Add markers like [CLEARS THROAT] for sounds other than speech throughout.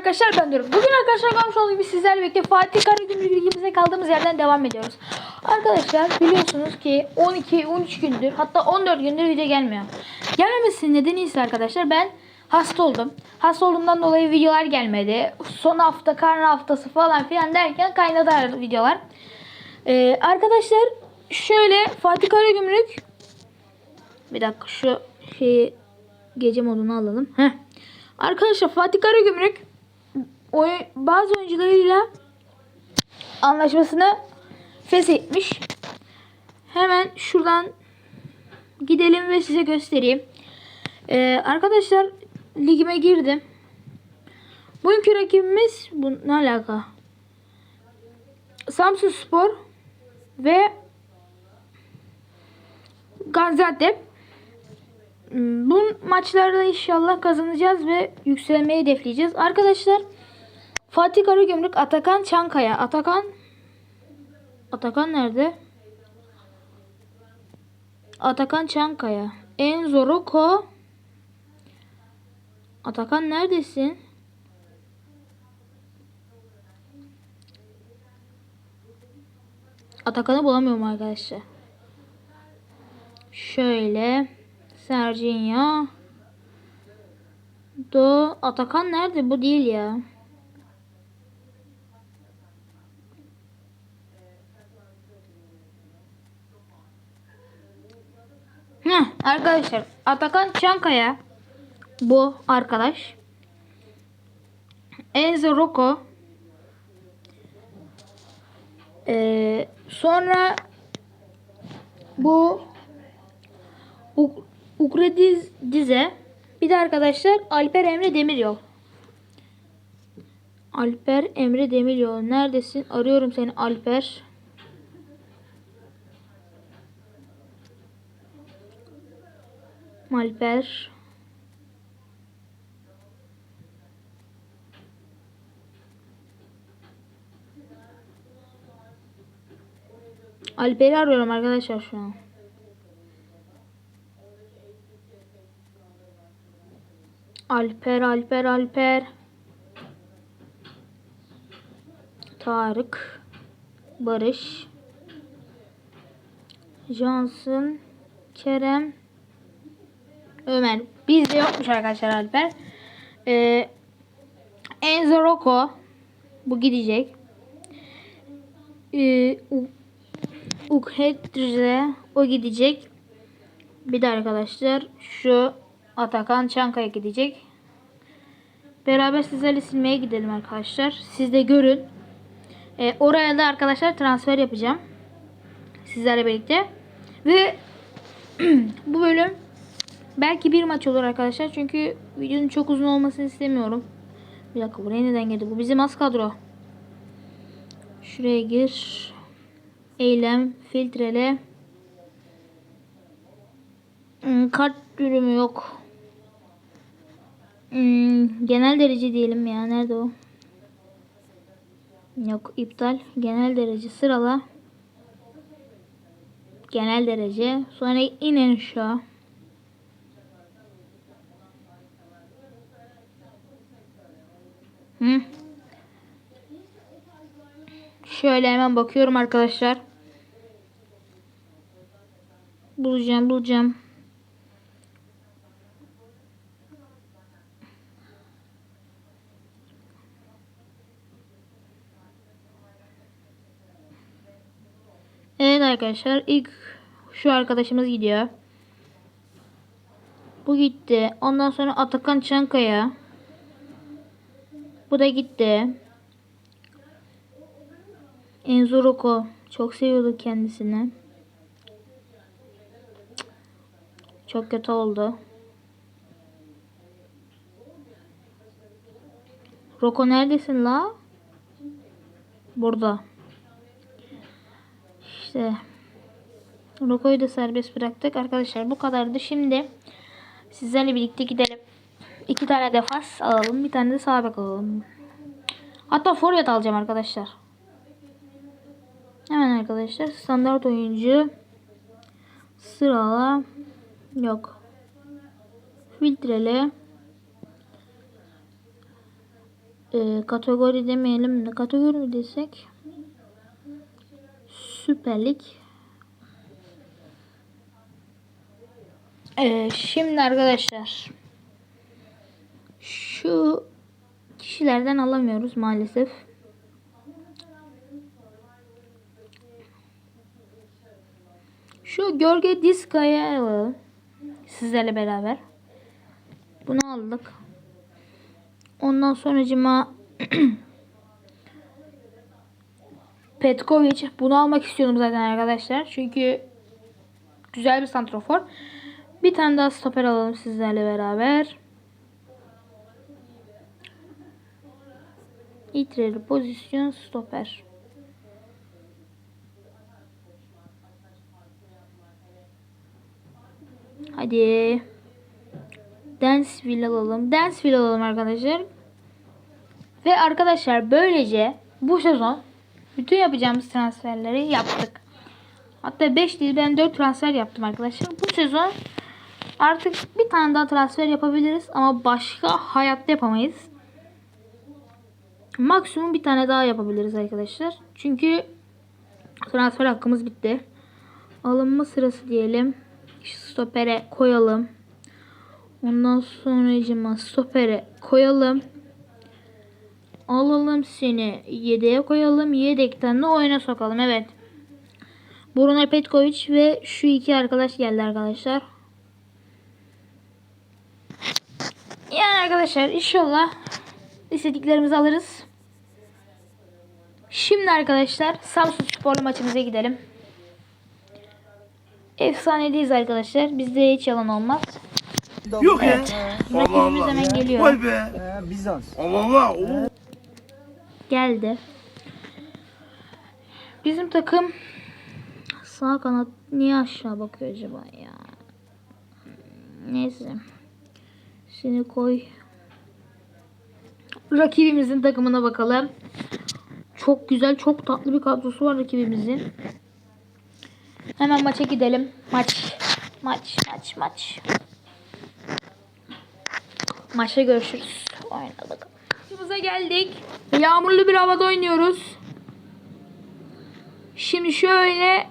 Arkadaşlar ben Doruk. Bugün arkadaşlar görmüş olduğunuz gibi sizlerle birlikte Fatih Karagümrük ligimize kaldığımız yerden devam ediyoruz. Arkadaşlar biliyorsunuz ki 12-13 gündür hatta 14 gündür video gelmiyor. Gelmemesinin nedeni ise arkadaşlar ben hasta oldum. Hasta olduğumdan dolayı videolar gelmedi. Son hafta karne haftası falan filan derken kaynadı ar- videolar. Ee, arkadaşlar şöyle Fatih Karagümrük bir dakika şu şeyi gece modunu alalım. Heh. Arkadaşlar Fatih Karagümrük oyun, bazı oyuncularıyla anlaşmasını feshetmiş. Hemen şuradan gidelim ve size göstereyim. Ee, arkadaşlar ligime girdim. Bugünkü rakibimiz bu ne alaka? Samsun Spor ve Gaziantep. Hmm, Bu maçlarda inşallah kazanacağız ve yükselmeyi hedefleyeceğiz. Arkadaşlar Fatih Karagümrük, Atakan Çankaya. Atakan Atakan nerede? Atakan Çankaya. Enzo Rocco. Atakan neredesin? Atakan'ı bulamıyorum arkadaşlar. Şöyle. Serginho. Do Atakan nerede? Bu değil ya. Heh, arkadaşlar Atakan Çankaya bu arkadaş. Enzo Rocco. Ee, sonra bu Uk- Ukrediz Dize. Bir de arkadaşlar Alper Emre Demiryol. Alper Emre Demiryol. Neredesin? Arıyorum seni Alper. Alper. Alper'i arıyorum arkadaşlar şu an. Alper, Alper, Alper. Tarık. Barış. Johnson. Kerem. Ömer. Bizde yokmuş arkadaşlar Alper. Ee, Enzo Rocco. Bu gidecek. Ee, Ukhedre. O gidecek. Bir de arkadaşlar şu Atakan Çankaya gidecek. Beraber sizlerle silmeye gidelim arkadaşlar. Siz de görün. Ee, oraya da arkadaşlar transfer yapacağım. Sizlerle birlikte. Ve [CLEARS THROAT] bu bölüm belki bir maç olur arkadaşlar. Çünkü videonun çok uzun olmasını istemiyorum. Bir dakika buraya neden girdi? Bu bizim az kadro. Şuraya gir. Eylem, filtrele. Hmm, kart dürümü yok. Hmm, genel derece diyelim ya. Nerede o? Yok iptal. Genel derece sırala. Genel derece. Sonra inen aşağı. Hı. Şöyle hemen bakıyorum arkadaşlar. Bulacağım bulacağım. Evet arkadaşlar ilk şu arkadaşımız gidiyor. Bu gitti. Ondan sonra Atakan Çankaya. Bu da gitti. Enzo Rocco. Çok seviyorduk kendisini. Çok kötü oldu. Rocco neredesin la? Burada. İşte Roko'yu da serbest bıraktık. Arkadaşlar bu kadardı. Şimdi sizlerle birlikte gidelim. İki tane defans alalım. Bir tane de sağ bek alalım. Hatta forvet alacağım arkadaşlar. Hemen arkadaşlar standart oyuncu sırala yok. Filtrele e, kategori demeyelim de kategori mi desek? Süper Lig. Ee, şimdi arkadaşlar şu kişilerden alamıyoruz maalesef. Şu Görge Diska'ya. Sizlerle beraber. Bunu aldık. Ondan sonracıma [CLEARS THROAT] Petkovic. Bunu almak istiyordum zaten arkadaşlar. Çünkü güzel bir santrofor. Bir tane daha stoper alalım sizlerle beraber. İtleri pozisyon stoper. Hadi. Danceville alalım. Danceville alalım arkadaşlar. Ve arkadaşlar böylece bu sezon bütün yapacağımız transferleri yaptık. Hatta 5 değil ben 4 transfer yaptım arkadaşlar. Bu sezon artık bir tane daha transfer yapabiliriz ama başka hayatta yapamayız. Maksimum bir tane daha yapabiliriz arkadaşlar. Çünkü transfer hakkımız bitti. Alınma sırası diyelim. Stopere koyalım. Ondan sonra stopere koyalım. Alalım seni yedeğe koyalım. Yedekten de oyuna sokalım. Evet. Bruno Petkovic ve şu iki arkadaş geldi arkadaşlar. Yani arkadaşlar inşallah istediklerimizi alırız. Şimdi arkadaşlar Samsun Sporlu maçımıza gidelim. Efsanedeyiz arkadaşlar. Bizde hiç yalan olmaz. Yok ya. Allah Rakibimiz Allah. hemen geliyor. Vay be. Ee, Bizans. Allah Allah. Oo. Geldi. Bizim takım sağ kanat niye aşağı bakıyor acaba ya? Neyse. Seni koy. Rakibimizin takımına bakalım. Çok güzel, çok tatlı bir kadrosu var rakibimizin. Hemen maça gidelim. Maç. Maç, maç, maç. Maçta görüşürüz. Oyna bakalım. Maçımıza geldik. Yağmurlu bir havada oynuyoruz. Şimdi şöyle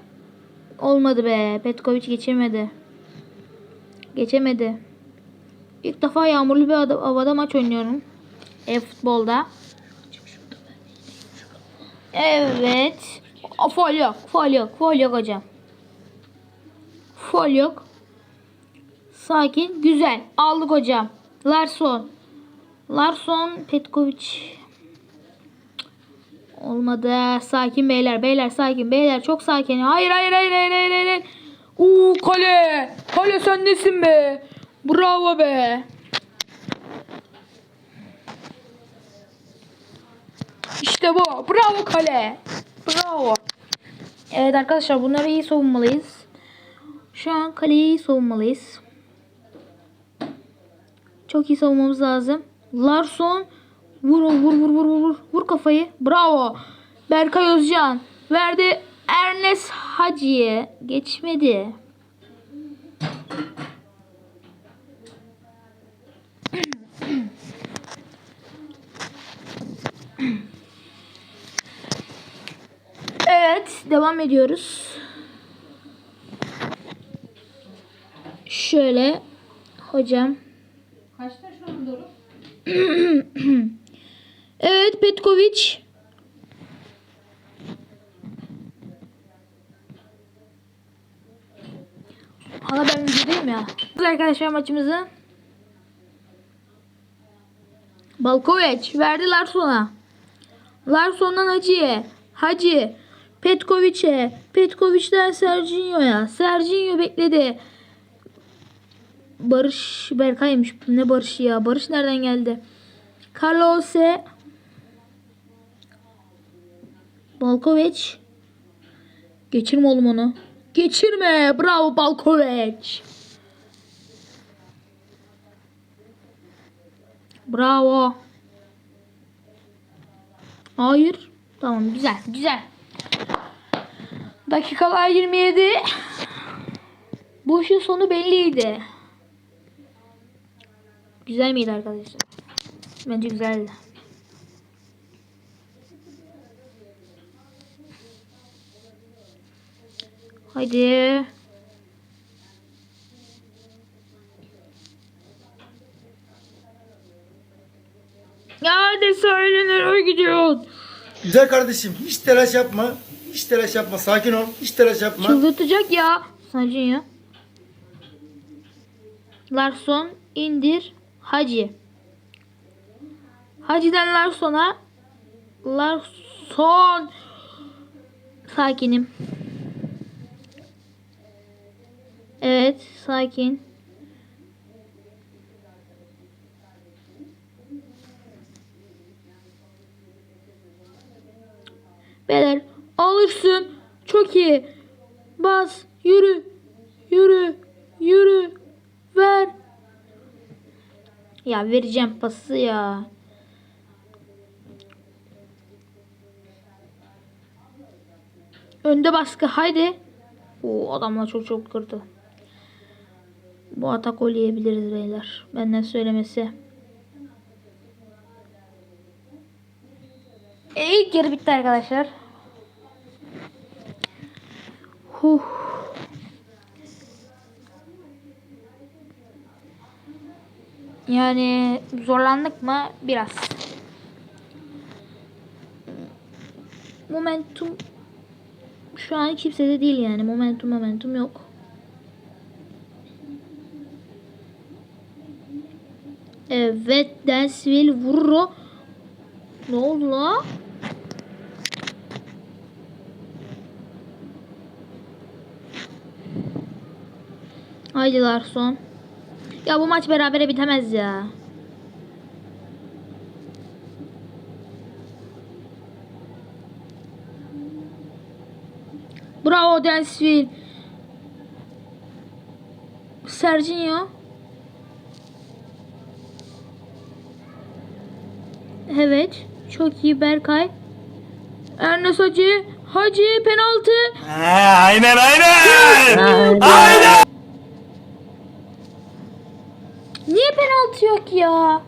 olmadı be. Petkovic geçemedi. Geçemedi. İlk defa yağmurlu bir hava- havada maç oynuyorum. E-futbolda. Evet. Aa, Fol yok. Fol yok. Fol yok hocam. Fol yok. Sakin. Güzel. Aldık hocam. Larson. Larson Petkovic. Olmadı. Sakin beyler. Beyler sakin. Beyler çok sakin. Hayır hayır hayır hayır hayır. hayır. Uuu kale. Kale sen nesin be? Bravo be. İşte bu. Bravo kale. Bravo. Evet arkadaşlar bunları iyi savunmalıyız. Şu an kaleyi iyi savunmalıyız. Çok iyi savunmamız lazım. Larson vur vur vur vur vur vur kafayı. Bravo. Berkay Özcan verdi Ernest Hacı'ya geçmedi. Evet, devam ediyoruz. Şöyle hocam Kaçta şu an Doruk? [CLEARS THROAT] Evet Petkovic. Hala ben videodayım ya. Arkadaşlar maçımızı. Balkovic verdi Larson'a. Larson'dan Hacı'ya. Hacı. Petkovic'e. Petkovic'den Serginho'ya. Serginho bekledi. Barış Berkay'mış. Ne Barış ya? Barış nereden geldi? Carlos'e Balkovic Geçirme oğlum onu. Geçirme. Bravo Balkovic. Bravo. Hayır. Tamam güzel güzel. Dakikalar 27. Bu işin sonu belliydi. Güzel miydi arkadaşlar? Bence güzeldi. Haydi. Nerede söylenir o gidiyor. Güzel kardeşim hiç telaş yapma. Hiç telaş yapma. Sakin ol. Hiç telaş yapma. Çıldırtacak ya. Sakin ya. Larson indir Hacı. Hacı'den Larson'a Larson Sakinim. Evet, sakin. Beyler alırsın. Çok iyi. Bas. Yürü. Yürü. Yürü. Ver. Ya vereceğim pası ya. Önde baskı. Haydi. Oo, adamlar çok çok kırdı. Bu atak gol yiyebiliriz beyler. Benden söylemesi. E, ilk yarı bitti arkadaşlar. Huh. Yani zorlandık mı? Biraz. Momentum şu an kimsede değil yani. Momentum momentum yok. Evet, Dansville vurur. Ne oldu la? Haydi Larson. Ya bu maç berabere bitemez ya. Bravo Dansville. Serginho. Evet. Çok iyi Berkay. Ernest Hacı. Hacı penaltı. aynen aynen. aynen. Niye yok ya?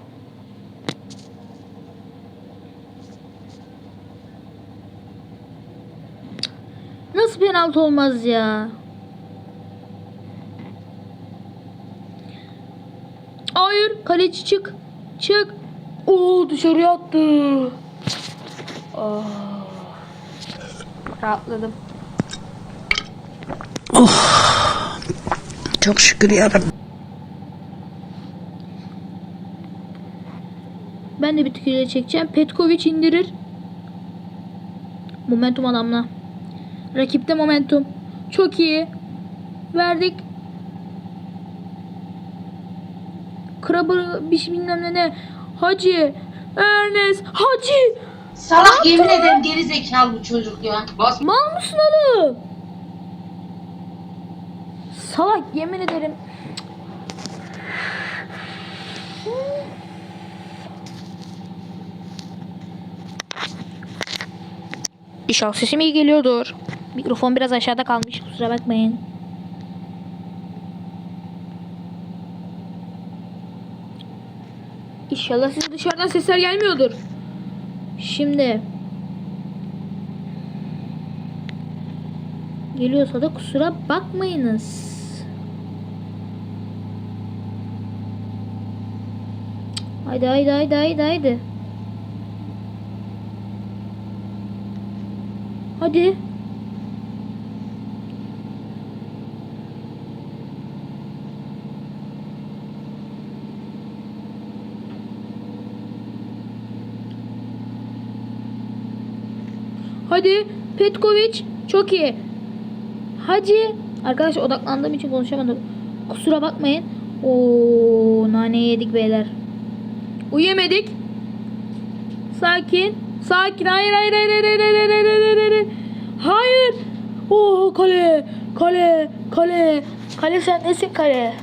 Nasıl penaltı olmaz ya? Hayır, kaleci çık. Çık. Oo dışarıya attı. Oh. Rahatladım. Çok şükür yarabbim. Ben de bir tükürüğe çekeceğim. Petkovic indirir. Momentum adamla. Rakipte momentum. Çok iyi. Verdik. Krabı bir şey bilmem ne ne. Hacı. Ernest. Hacı. Salak yemin ederim geri zekalı bu çocuk ya. Bas Mal mısın oğlum? Salak yemin ederim. İnşallah sesim iyi geliyordur. Mikrofon biraz aşağıda kalmış kusura bakmayın. İnşallah size dışarıdan sesler gelmiyordur. Şimdi Geliyorsa da kusura bakmayınız. Haydi haydi haydi haydi haydi. Hadi. Hadi Petkovic çok iyi. Hacı. Arkadaş odaklandığım için konuşamadım. Kusura bakmayın. Oo nane yedik beyler. Uyuyemedik. Sakin. Sakin. Hayır hayır hayır hayır hayır hayır hayır hayır hayır hayır. Hayır. Oo kale. Kale. Kale. Kale sen nesin kale?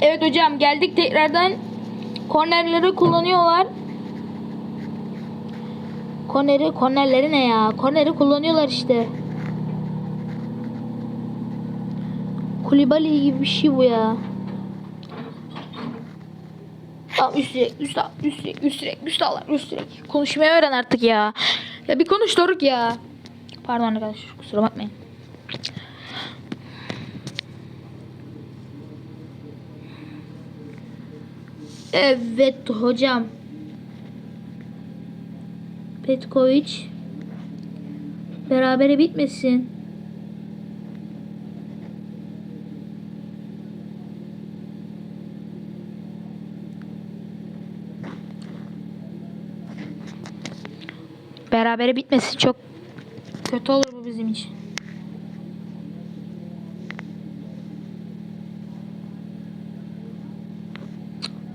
Evet hocam geldik tekrardan. Kornerleri kullanıyorlar. Korneri, kornerleri ne ya? Korneri kullanıyorlar işte. Kulibali gibi bir şey bu ya. Tamam üst direk, üst al, üst direk, üst direk, üst direk. Konuşmayı öğren artık ya. Ya bir konuş Doruk ya. Pardon arkadaşlar kusura bakmayın. Evet hocam. Petkovic. Berabere bitmesin. Berabere bitmesin çok kötü olur bu bizim için.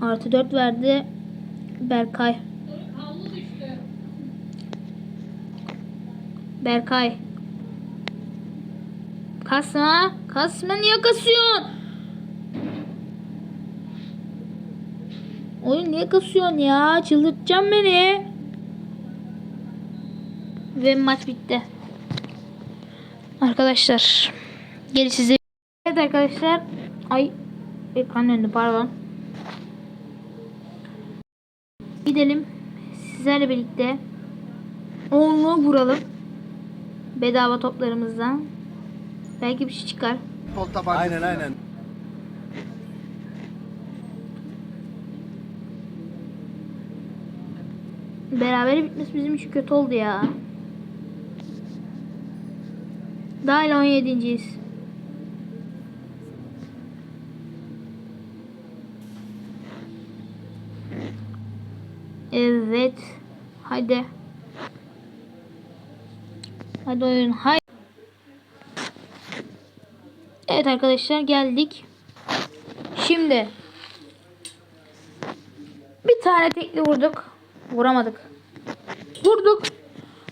Artı 4 verdi Berkay. Berkay. Kasma. Kasma niye kasıyorsun? Oyun niye kasıyorsun ya? Çıldırtacaksın beni. Ve maç bitti. Arkadaşlar. Geri size. Evet arkadaşlar. Ay. Ekran döndü pardon. Gidelim. Sizlerle birlikte. Onlu vuralım. Bedava toplarımızdan. Belki bir şey çıkar. Aynen aynen. Beraber bitmesi bizim için kötü oldu ya. Dahil 17.yiz. Evet. Hadi. Hadi oyun. Haydi. Evet arkadaşlar geldik. Şimdi bir tane tekli vurduk. Vuramadık. Vurduk.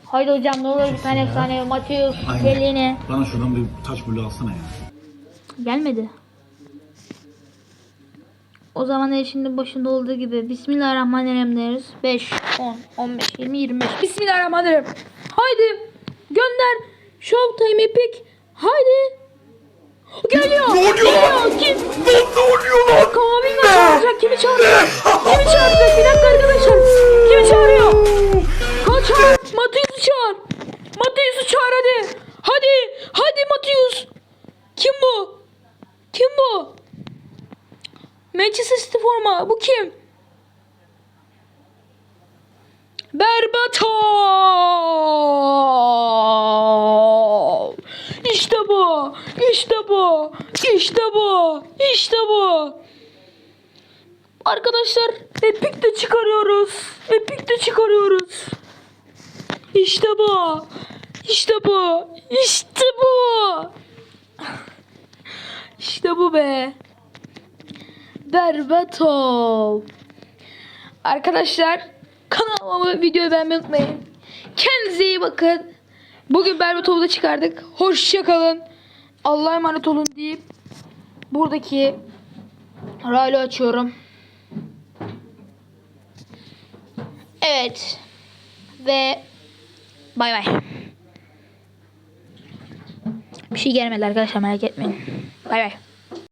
Haydi hocam ne olur bir tane efsane Mateus Aynen. Bana şuradan bir taş bulu alsana ya. Gelmedi. O zaman el şimdi başında olduğu gibi Bismillahirrahmanirrahim deriz. 5, 10, 15, 20, 25. Bismillahirrahmanirrahim. Haydi gönder. Showtime Epic. Haydi. Geliyor. Ne oluyor lan? Kim? Ne, oluyor lan? Kamavinga çağıracak. Kimi çağıracak? Kimi çağıracak? İşte bu. İşte bu. İşte bu. İşte bu be. Berbatov. Arkadaşlar kanalıma videoyu beğenmeyi unutmayın. Kendinize iyi bakın. Bugün Berbatov'u da çıkardık. Hoşça kalın. Allah'a emanet olun deyip buradaki raylı açıyorum. Evet. Ve bay bay. Bir şey gelmedi arkadaşlar merak etmeyin. Bay bay.